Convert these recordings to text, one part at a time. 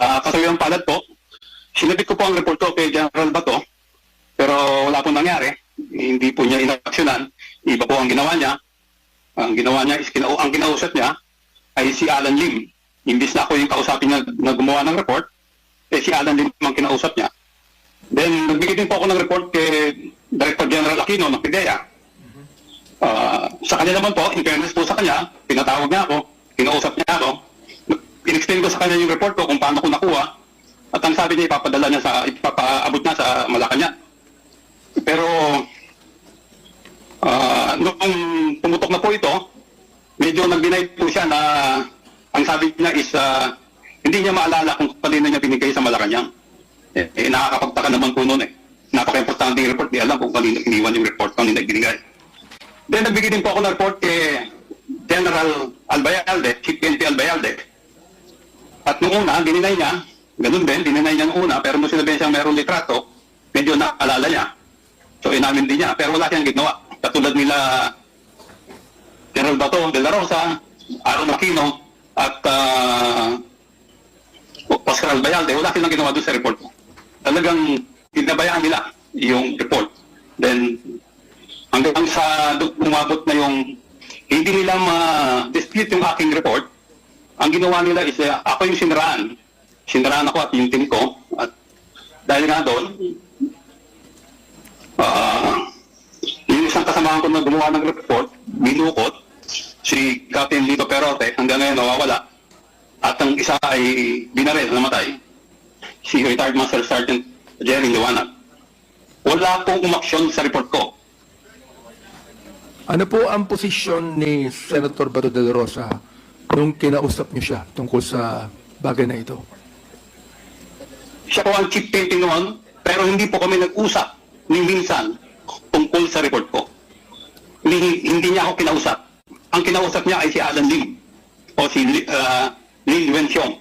uh, kasuyang palad po, sinabit ko po ang report ko kay General Bato, pero wala pong nangyari. Hindi po niya inaksyonan. Iba po ang ginawa niya. Ang ginawa niya is, kinau ang kinausap niya ay si Alan Lim. Imbis na ako yung kausapin niya na gumawa ng report, eh si Alan Lim ang kinausap niya. Then, nagbigay din po ako ng report kay Director General Aquino ng PIDEA. Ah, sa kanya naman po, in fairness po sa kanya, pinatawag niya ako, kinausap niya ako, in-explain ko sa kanya yung report ko kung paano ko nakuha, at ang sabi niya, ipapadala niya sa, ipapaabot niya sa Malacanang. Pero, ah, nung pumutok na po ito, medyo nag-deny po siya na ang sabi niya is ah, hindi niya maalala kung kanino niya binigay sa Malacanang. Eh, eh nakakapagtaka naman po noon eh. Napaka-importante yung report, di alam kung kanino iniwan yung report, kanino binigay. Then nagbigay din po ako ng report kay General Albayalde, Chief PNP Albayalde. At nung una, dininay niya, ganun din, dininay niya nung una, pero nung sinabi siyang mayroong litrato, medyo naalala niya. So inamin din niya, pero wala siyang ginawa. Katulad nila General Bato de la Rosa, Aaron Aquino, at uh, Oscar Albayalde, wala silang ginawa doon sa report. Talagang pinabayaan nila yung report. Then, hanggang sa umabot na yung hindi nila ma-dispute yung aking report, ang ginawa nila is uh, ako yung siniraan. Siniraan ako at yung team ko. At dahil nga doon, ah, yung isang kasamahan ko na gumawa ng report, binukot, si Captain Lito Perote, hanggang ngayon nawawala. At ang isa ay binaril, namatay, si retired Master Sergeant Jerry Liwanag. Wala pong umaksyon sa report ko. Ano po ang posisyon ni Senator Bato de Rosa nung kinausap niyo siya tungkol sa bagay na ito? Siya po ang chief painting noon, pero hindi po kami nag-usap ni minsan tungkol sa report ko. Hindi, hindi niya ako kinausap. Ang kinausap niya ay si Alan Lim o si uh, Lin Wenxiong.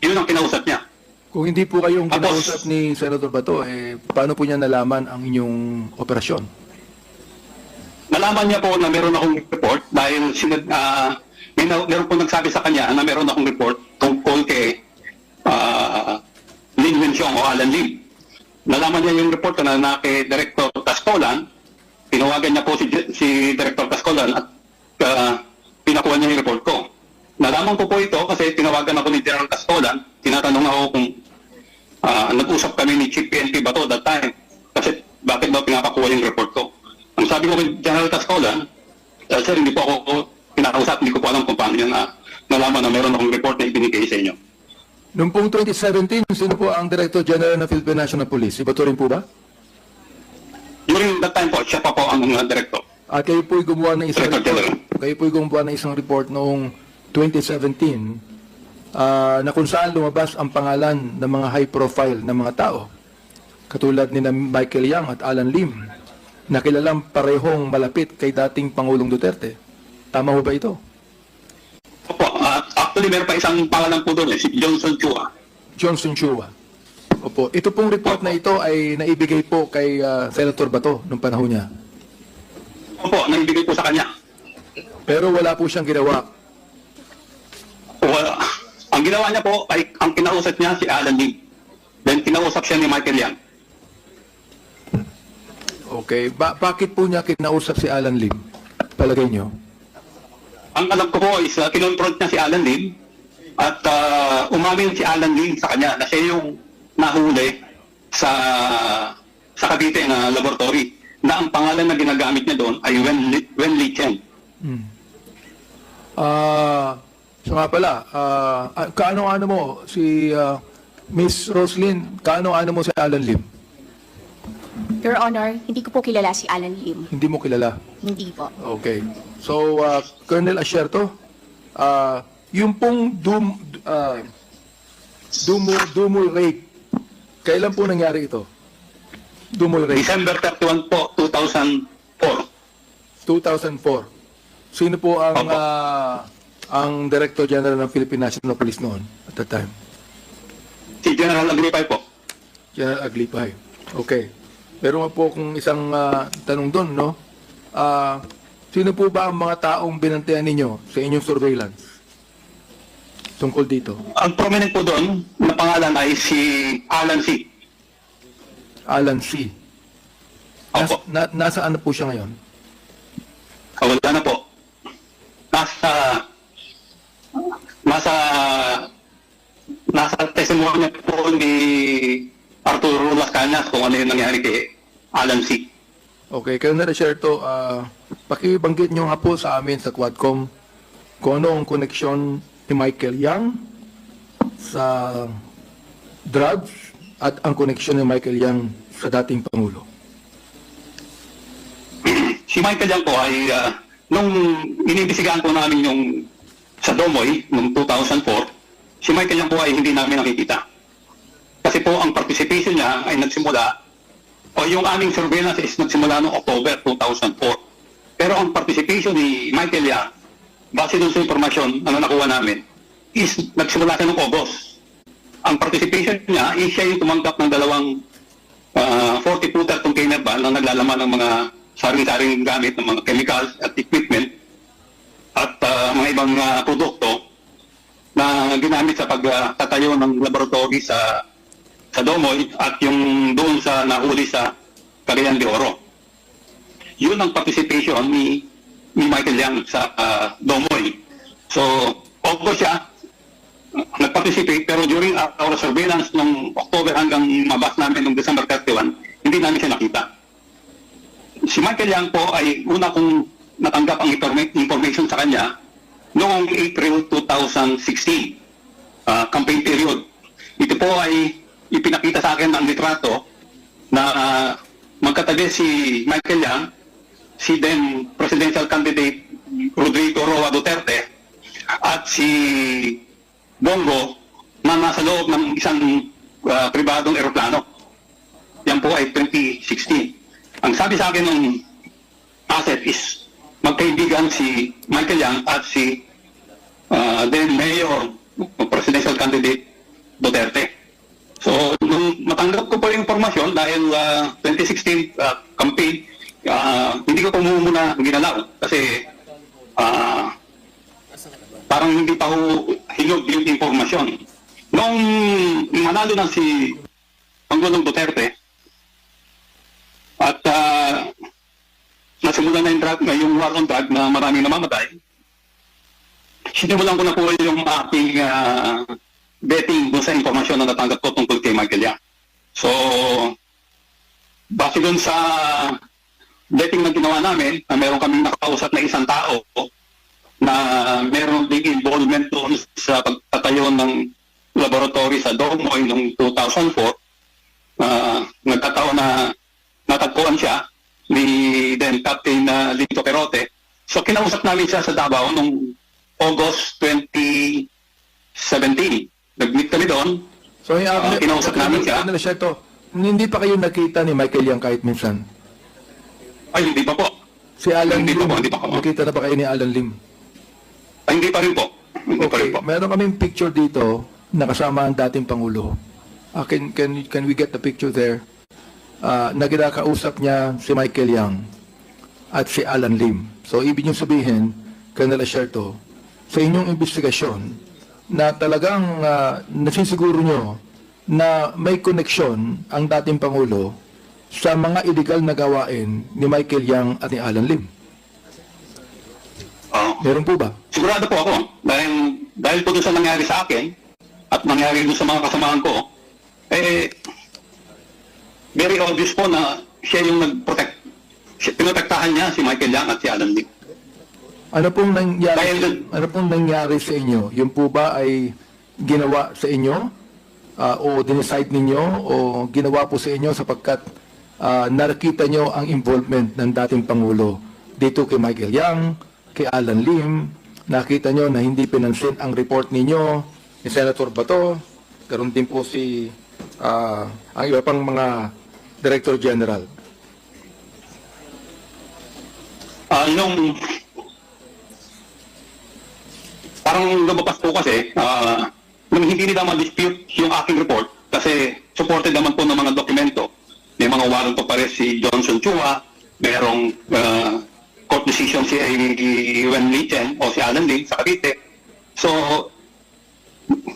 Yun ang kinausap niya. Kung hindi po kayong kinausap ni Senator Bato, eh, paano po niya nalaman ang inyong operasyon? Nalaman niya po na meron akong report dahil sinad, ah, may na, meron po nagsabi sa kanya na meron akong report tungkol kay uh, Lin Wenxiong o Alan Lim. Nalaman niya yung report na, na kay Director Tascolan. Tinawagan niya po si, si Director Tascolan at ah, pinakuha niya yung report ko. Nalaman ko po ito kasi tinawagan ako ni General Tascolan. Tinatanong ako kung Ah, nag-usap kami ni Chief PNP Bato that time. Kasi bakit daw pinapakuha yung report ko? Ang sabi ko kay General Tascolan, uh, sir, hindi po ako pinakausap, hindi ko po alam kung paano niya na nalaman na meron akong report na ibinigay sa inyo. Noong pong 2017, sino po ang Director General ng Philippine National Police? Si Bato rin po ba? During that time po, siya pa po ang uh, director. At kayo po'y gumawa ng isang Director report, kayo po'y gumawa ng isang report noong 2017 ah, na kung saan lumabas ang pangalan ng mga high profile na mga tao katulad ni Michael Yang at Alan Lim na kilalang parehong malapit kay dating Pangulong Duterte. Tama ho ba ito? Opo, at actually meron pa isang pangalan po doon, eh, si Johnson Chua. Johnson Chua. Opo, ito pong report na ito ay naibigay po kay ah, Senator Bato nung panahon niya. Opo, naibigay po sa kanya. Pero wala po siyang ginawa. Wala. Ang ginawa niya po ay ang kinausap niya si Alan Lee. Then kinausap siya ni Michael Yang. Okay, ba- bakit po niya kinausap si Alan Lim? Palagay niyo? Ang alam ko po is uh, kinonfront niya si Alan Lim at uh, umamin si Alan Lim sa kanya na siya yung nahuli sa sa Cavite na laboratory na ang pangalan na ginagamit niya doon ay Wen, Li- Wen Li Chen. Ah, so nga pala, ah, ah, kaano-ano mo si ah, Miss Roslyn, kaano-ano mo si Alan Lim? Your Honor, hindi ko po kilala si Alan Lim. Hindi mo kilala. Hindi po. Okay. So, ah, Colonel Asierto, ah, yung pong dum, ah, dumul, dumul rape, kailan po nangyari ito? Dumul rape, December 31 po, 2004. 2004. Sino po ang Opo. ah, ang Director General ng Philippine National Police noon at that time? Si General Agripay po. General Aglipay. Okay. Meron nga po kung isang ah, tanong doon, no? Ah, sino po ba ang mga taong binantayan ninyo sa inyong surveillance? Tungkol dito. Ang prominent po doon, na pangalan ay si Alan C. Alan C. Nas, Opo. na, nasaan na po siya ngayon? Wala na po. Nasa nasa nasa testimonya po ni Arturo Las Cañas kung ano yung nangyari kay Alan C. Okay, Colonel Desierto, ah pakibanggit nyo nga po sa amin sa Quadcom kung ano ang koneksyon ni Michael Yang sa drugs at ang koneksyon ni Michael Yang sa dating Pangulo. Si Michael Yang po ay ah, nung inibisigaan po namin yung sa Domoy noong 2004, si Michael Yang po ay hindi namin nakikita. Kasi po ang participation niya ay nagsimula o yung aming surveillance is nagsimula noong October 2004. Pero ang participation ni Michael Yang, base dun sa impormasyon na nakuha namin, is nagsimula siya noong August. Ang participation niya is siya yung tumanggap ng dalawang ah, 40-footer container van na naglalaman ng mga saring-saring gamit ng mga chemicals at equipment at ah, mga ibang ah, produkto na ginamit sa pagtatayo ng laboratory sa sa Domoy at yung doon sa nahuli sa Cagayan de Oro. Yun ang participation ni ni Michael Yang sa ah, Domoy. So, August siya, nag-participate pero during our surveillance ng October hanggang mabas namin ng December 31, hindi namin siya nakita. Si Michael Yang po ay una kong natanggap ang informa- information sa kanya noong April 2016, ah, campaign period. Ito po ay ipinakita sa akin ang litrato na ah, magkatabi si Michael Yang, si then presidential candidate Rodrigo Roa Duterte, at si Bongo na nasa loob ng isang ah, pribadong eroplano. Yan po ay 2016. Ang sabi sa akin ng asset is magkaibigan si Michael Yang at si ah, then Mayor, presidential candidate Duterte. So, nung matanggap ko po yung informasyon dahil ah, 2016 ah, campaign, ah, hindi ko po ginalaw kasi ah, parang hindi pa ho hinog yung informasyon. Nung manalo na si Pangulong Duterte at uh, nasimulan na yung, drug, yung war on drug na maraming namamatay, sinimulan ko na po yung aking ah, betting dun sa informasyon na natanggap ko tungkol kay Yang. So, base dun sa betting na ginawa namin, na meron kaming nakausap na isang tao na meron ding involvement doon sa pagtatayo ng laboratory sa Domoy noong 2004. Uh, nagkataon na natagpuan siya ni then Captain uh, Lito Perote. So kinausap namin siya sa Davao noong August 2017. Nag-meet kami doon. So, yung Ah, kinausap namin siya. Desierto, hindi pa kayo nakita ni Michael Yang kahit minsan? Ay, hindi pa po. Si Alan Hindi Lim, pa po, hindi pa po. nakita na ba kayo ni Alan Lim? Ay, hindi pa rin po. Hindi pa rin Okay, po. meron kaming picture dito na kasama ang dating Pangulo. Ah, can, can, can we get the picture there? Ah, na kinakausap niya si Michael Yang at si Alan Lim. So, ibig niyong sabihin, Colonel Asherto, sa inyong investigasyon, na talagang ah, nasisiguro niyo na may koneksyon ang dating Pangulo sa mga illegal na gawain ni Michael Yang at ni Alan Lim. Oo. Meron po ba? Sigurado po ako. Dahil, dahil po doon sa nangyari sa akin at nangyari doon sa mga kasamahan ko, eh, very obvious po na siya yung nag-protect. Pinotektahan niya si Michael Yang at si Alan Lee. Ano pong nangyari, Dahil- ano pong nangyari sa inyo? Yung po ba ay ginawa sa inyo? Ah, o dinicide ninyo? O ginawa po sa inyo sapagkat ah, nakita nyo ang involvement ng dating Pangulo dito kay Michael Yang, kay Alan Lim, nakita nyo na hindi pinansin ang report ninyo ni Senator Bato, karon din po si ah, ang iba pang mga Director General. Ah, nung parang lumabas po kasi, ah, nung hindi nila ma-dispute yung aking report, kasi supported naman po ng mga dokumento. May mga warrant of arrest si Johnson Chua, merong ah, court decision si Wen Lee Chen o si Alan Lee sa Cavite. So,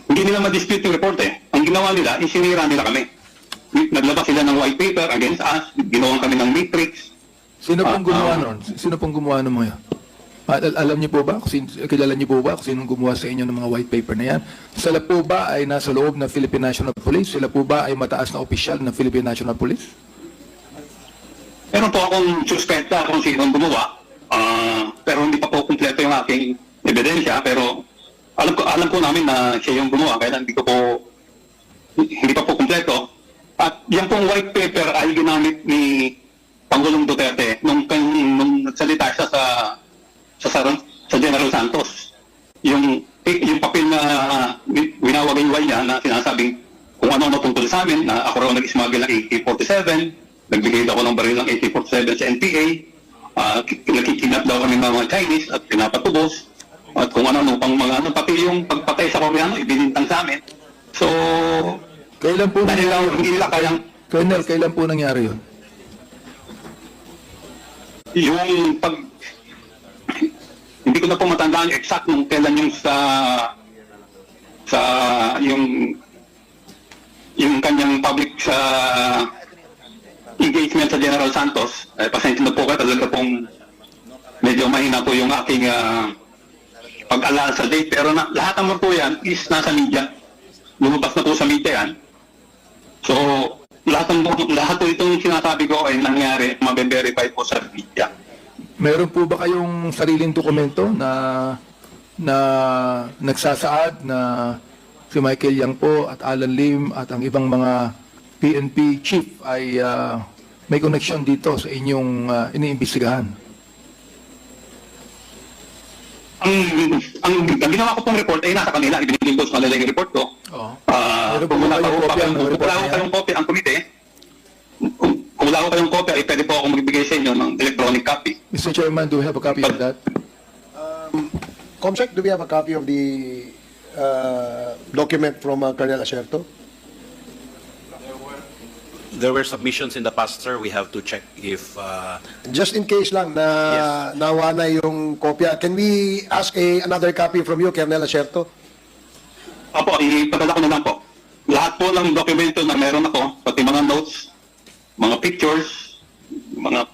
hindi nila ma-dispute yung report eh. Ang ginawa nila, isinira nila kami. Naglabas sila ng white paper against us, ginawa kami ng matrix. Sino pong Ah, gumawa ah. nun? Sino pong gumawa ng mga al- alam niyo po ba? Kilala niyo po ba kung sinong gumawa sa inyo ng mga white paper na yan? Sila po ba ay nasa loob ng Philippine National Police? Sila po ba ay mataas na opisyal ng Philippine National Police? Meron po akong suspecta kung sino ang gumawa. Ah, pero hindi pa po kumpleto yung aking ebidensya. Pero alam ko alam po namin na siya yung gumawa. Kaya hindi ko po hindi pa po kumpleto. At yan pong white paper ay ginamit ni Pangulong Duterte nung, kan- nung nagsalita siya sa sa, sa, sa General Santos. Yung yung papel na winawagayway niya na sinasabing kung ano-ano tungkol sa amin, na ako raw nag-smuggle ng AK-47, nagbigay daw ako ng baril ng AK-47 sa NPA, uh, nakikinap daw kami ng mga Chinese at pinapatubos, at kung ano-ano pang mga ano, pati yung pagpatay sa Koreano, ibinintang sa amin. So, Kailan po dahil lang hindi nila kayang Colonel, kailan po nangyari yun? yung pag hindi ko na po matandaan exact nung kailan yung sa sa yung yung kanyang public sa engagement sa General Santos. Eh, pasensya na po kayo talaga pong medyo mahina po yung aking ah, pag-alala sa date. Pero na, lahat naman po yan is nasa media. Lumabas na po sa media yan. So lahat ng lahat po itong sinasabi ko ay nangyari mabe-verify po sa media. Meron po ba kayong sariling dokumento na na nagsasaad na si Michael Yang po at Alan Lim at ang ibang mga PNP chief ay ah, may connection dito sa inyong ah, iniimbestigahan? ang, ang, ang ginawa ko pong report ay nasa kanila. Ibinigay ko sa kanila yung report ko. Oo. Po kung wala ko kayong kopya ang komite, kung, wala ko kayong kopya, ay pwede po ako magbigay sa inyo ng electronic copy. Mr. Chairman, do we have a copy of that? Comsec, do we have a copy of the uh, document from uh, Colonel Acerto? There were submissions in the past, sir. We have to check if, uh, Just in case lang na nawa na yung kopya, can we ask a, another copy from you, Colonel Acerto? Apo, ipadala ko na lang po. Lahat po ng dokumento na meron ako, pati mga notes, mga pictures, mga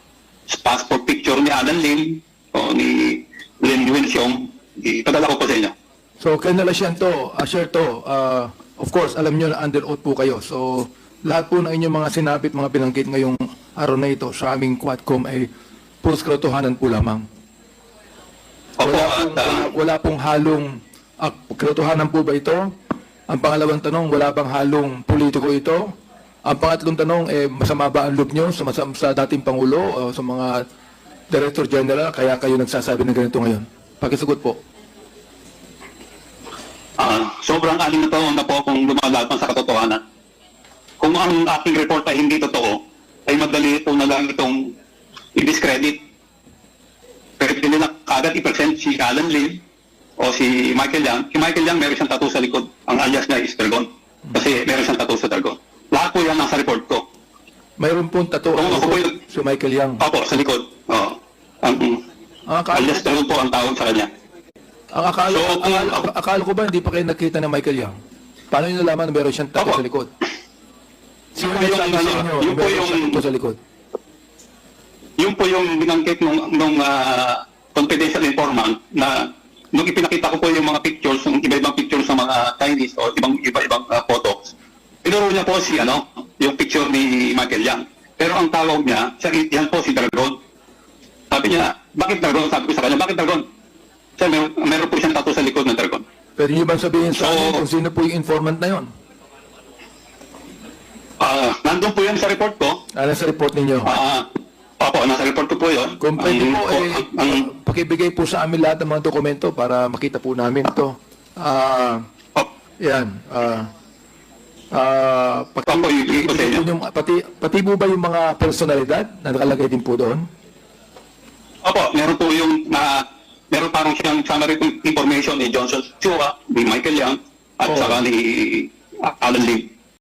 passport picture ni Alan Lim o ni Lim Yuen Xiong, ipadala ko po sa inyo. So, Colonel Asiento, Asierto, uh, of course, alam nyo na under oath po kayo. So, lahat po ng inyong mga sinabit, mga binanggit ngayong araw na ito sa aming Quadcom ay puros katotohanan po lamang. Opo, Wala at pong, ah, wala, wala pong halong ah, katotohanan po ba ito? Ang pangalawang tanong, wala bang halong politiko ito? Ang pangatlong tanong, eh, masama ba ang loob nyo sa, sa, sa dating Pangulo o sa mga Director General kaya kayo nagsasabi ng ganito ngayon? Pakisagot po. Ah, sobrang aling na taon na po akong lumalaban sa katotohanan. Kung ang aking report ay hindi totoo, ay madali po na lang itong i-discredit. Pwede nila kagad i-present si Alan Lim o si Michael Yang. Si Michael Yang meron siyang tattoo sa likod. Ang alias niya is Dragon. Kasi meron siyang tattoo sa Dragon. Lahat po yan nasa report ko. Mayroon pong tato Oo, ako po yun. si Michael Yang. Opo, sa likod. Oo. Ang Ang akala, alias Dragon po ang tawag sa kanya. Ang akala, So, kung- akala, akala ko ba hindi pa kayo nakita ng Michael Yang? Paano nyo nalaman na meron siyang tato sa likod? Sino Yung- ano, inyo yung na po yung- tato sa likod? Yun po yung binanggit nung, nung ah, confidential informant na nung ipinakita ko po yung mga pictures, yung iba-ibang pictures ng mga Chinese o ibang iba-ibang ah, photos, tinuro niya po si ano, yung picture ni Michael Yang. Pero ang tawag niya, siya, yan po si Dragon. Sabi niya, bakit Dragon? Sabi ko sa kanya, bakit Dragon? Siya, meron, meron po siyang tattoo sa likod ng Dragon. Pwede nyo bang sabihin sa So- amin kung sino po yung informant na yon? Ah, nandun po yan sa report ko. Alam sa report ninyo. Ah, opo, nasa report ko po yun. Kung pwede Ang- po, eh, ang- pakibigay po sa amin lahat ng mga dokumento para makita po namin to. Ah, op- yan. Ah, ah, pati, Opo, ibigay ko sa inyo. yung, pati, pati po ba yung mga personalidad na nakalagay din po doon? Opo, meron po yung na meron parang siyang summary information ni Johnson Chua, ni Michael Yang, at Oh. saka ni Alan Lim.